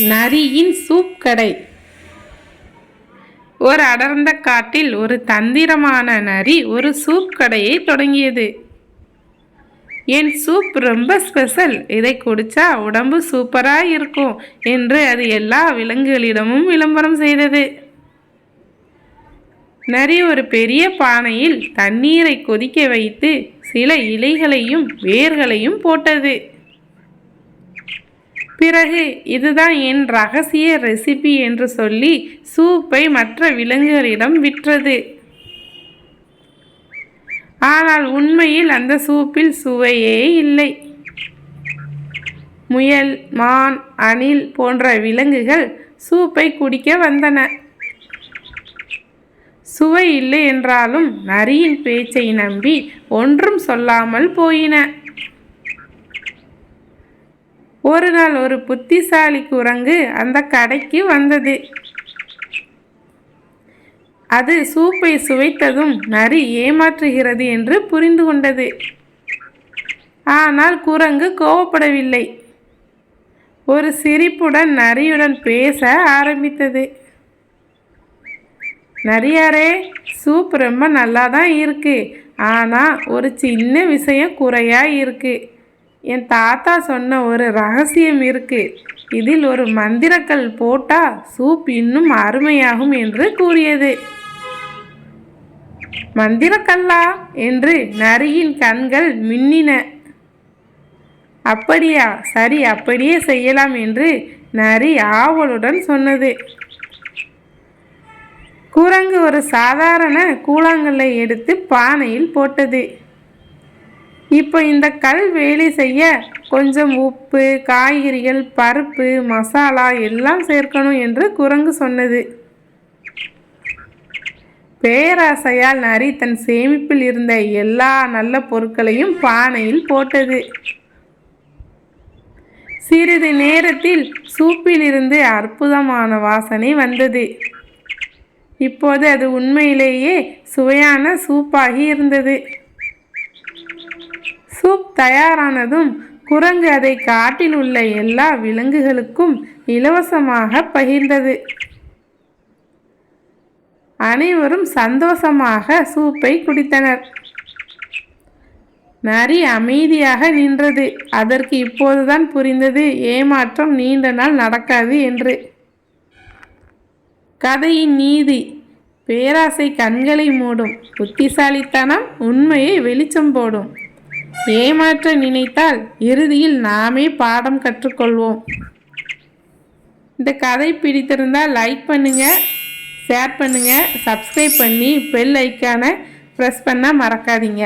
நரியின் soup கடை. ஒரு அடர்ந்த காட்டில் ஒரு தந்திரமான நரி ஒரு சூப் கடையை தொடங்கியது. என் சூப் ரொம்ப ஸ்பெஷல். இதை குடிச்சா உடம்பு சூப்பராக இருக்கும் என்று அது எல்லா விலங்குகளிடமும் விளம்பரம் செய்தது. நரி ஒரு பெரிய பானையில் தண்ணீரை கொதிக்க வைத்து சில இலைகளையும் வேர்களையும் போட்டது. பிறகு இதுதான் என் ரகசிய ரெசிபி என்று சொல்லி சூப்பை மற்ற விலங்குகளிடம் விற்றது. ஆனால் உண்மையில் அந்த சூப்பில் சுவையே இல்லை. முயல் மான் அணில் போன்ற விலங்குகள் சூப்பை குடிக்க வந்தன. சுவை இல்லை என்றாலும் நரியின் பேச்சை நம்பி ஒன்றும் சொல்லாமல் போயின. ஒரு நாள் ஒரு புத்திசாலி குரங்கு அந்த கடைக்கு வந்தது. அது சூப்பை சுவைத்ததும் நரி ஏமாற்றுகிறது என்று புரிந்து கொண்டது. ஆனால் குரங்கு கோவப்படவில்லை. ஒரு சிரிப்புடன் நரியுடன் பேச ஆரம்பித்தது. நரியாரே சூப் ரொம்ப நல்லா தான் இருக்கு. ஆனால் ஒரு சின்ன விஷயம் குறையாக இருக்குது என் தாத்தா சொன்ன ஒரு ரகசியம் இருக்கு. இதில் ஒரு மந்திரக்கல் போட்டா சூப் இன்னும் அருமையாகும் என்று கூறியது. மந்திரக்கல்லா என்று நரியின் கண்கள் மின்னின. அப்படியா சரி அப்படியே செய்யலாம் என்று நரி ஆவலுடன் சொன்னது. குரங்கு ஒரு சாதாரண கூழாங்கல்லை எடுத்து பானையில் போட்டது. இப்போ இந்த கல் வேலை செய்ய கொஞ்சம் உப்பு காய்கறிகள் பருப்பு மசாலா எல்லாம் சேர்க்கணும் என்று குரங்கு சொன்னது. பேராசையால் நரி தன் சேமிப்பில் இருந்த எல்லா நல்ல பொருட்களையும் பானையில் போட்டது. சிறிது நேரத்தில் சூப்பிலிருந்து அற்புதமான வாசனை வந்தது. இப்போது அது உண்மையிலேயே சுவையான சூப்பாகி இருந்தது. சூப் தயாரானதும் குரங்கு அதை காட்டில் உள்ள எல்லா விலங்குகளுக்கும் இலவசமாக பகிர்ந்தது. அனைவரும் சந்தோஷமாக சூப்பை குடித்தனர். நரி அமைதியாக நின்றது. அதற்கு இப்போதுதான் புரிந்தது ஏமாற்றம் நீண்ட நாள் நடக்காது என்று. கதையின் நீதி பேராசை கண்களை மூடும் புத்திசாலித்தனம் உண்மையை வெளிச்சம் போடும். ஏமாற்ற நினைத்தால் இறுதியில் நாமே பாடம் கற்றுக்கொள்வோம். இந்த கதை பிடித்திருந்தால் லைக் பண்ணுங்கள் ஷேர் பண்ணுங்கள் சப்ஸ்கிரைப் பண்ணி பெல் ஐக்கானை ப்ரெஸ் பண்ண மறக்காதீங்க.